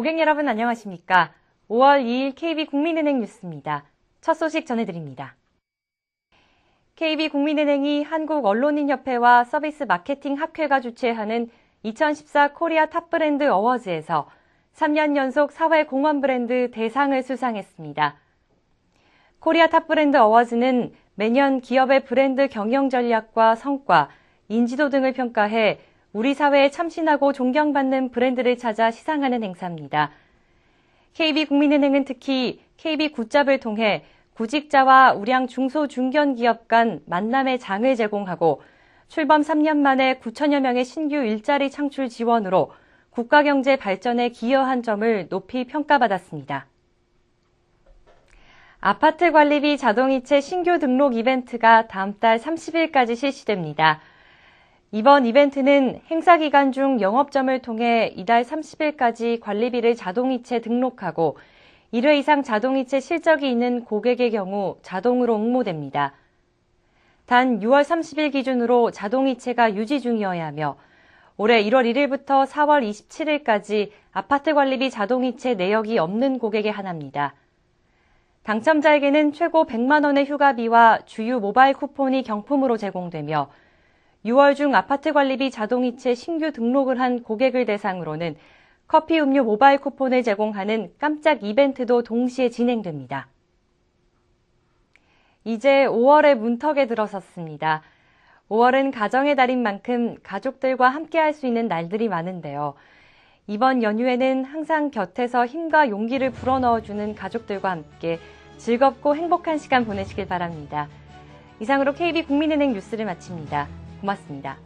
고객 여러분 안녕하십니까? 5월 2일 KB국민은행 뉴스입니다. 첫 소식 전해드립니다. KB국민은행이 한국언론인협회와 서비스 마케팅 학회가 주최하는 2014 코리아 탑브랜드 어워즈에서 3년 연속 사회 공헌 브랜드 대상을 수상했습니다. 코리아 탑브랜드 어워즈는 매년 기업의 브랜드 경영 전략과 성과, 인지도 등을 평가해 우리 사회에 참신하고 존경받는 브랜드를 찾아 시상하는 행사입니다. KB국민은행은 특히 KB굿잡을 통해 구직자와 우량 중소 중견 기업 간 만남의 장을 제공하고 출범 3년 만에 9천여 명의 신규 일자리 창출 지원으로 국가 경제 발전에 기여한 점을 높이 평가받았습니다. 아파트 관리비 자동이체 신규 등록 이벤트가 다음 달 30일까지 실시됩니다. 이번 이벤트는 행사 기간 중 영업점을 통해 이달 30일까지 관리비를 자동이체 등록하고 1회 이상 자동이체 실적이 있는 고객의 경우 자동으로 응모됩니다. 단 6월 30일 기준으로 자동이체가 유지 중이어야 하며 올해 1월 1일부터 4월 27일까지 아파트 관리비 자동이체 내역이 없는 고객에 한합니다. 당첨자에게는 최고 100만 원의 휴가비와 주유 모바일 쿠폰이 경품으로 제공되며 6월 중 아파트 관리비 자동이체 신규 등록을 한 고객을 대상으로는 커피 음료 모바일 쿠폰을 제공하는 깜짝 이벤트도 동시에 진행됩니다. 이제 5월의 문턱에 들어섰습니다. 5월은 가정의 달인 만큼 가족들과 함께 할 수 있는 날들이 많은데요. 이번 연휴에는 항상 곁에서 힘과 용기를 불어넣어주는 가족들과 함께 즐겁고 행복한 시간 보내시길 바랍니다. 이상으로 KB 국민은행 뉴스를 마칩니다. 고맙습니다.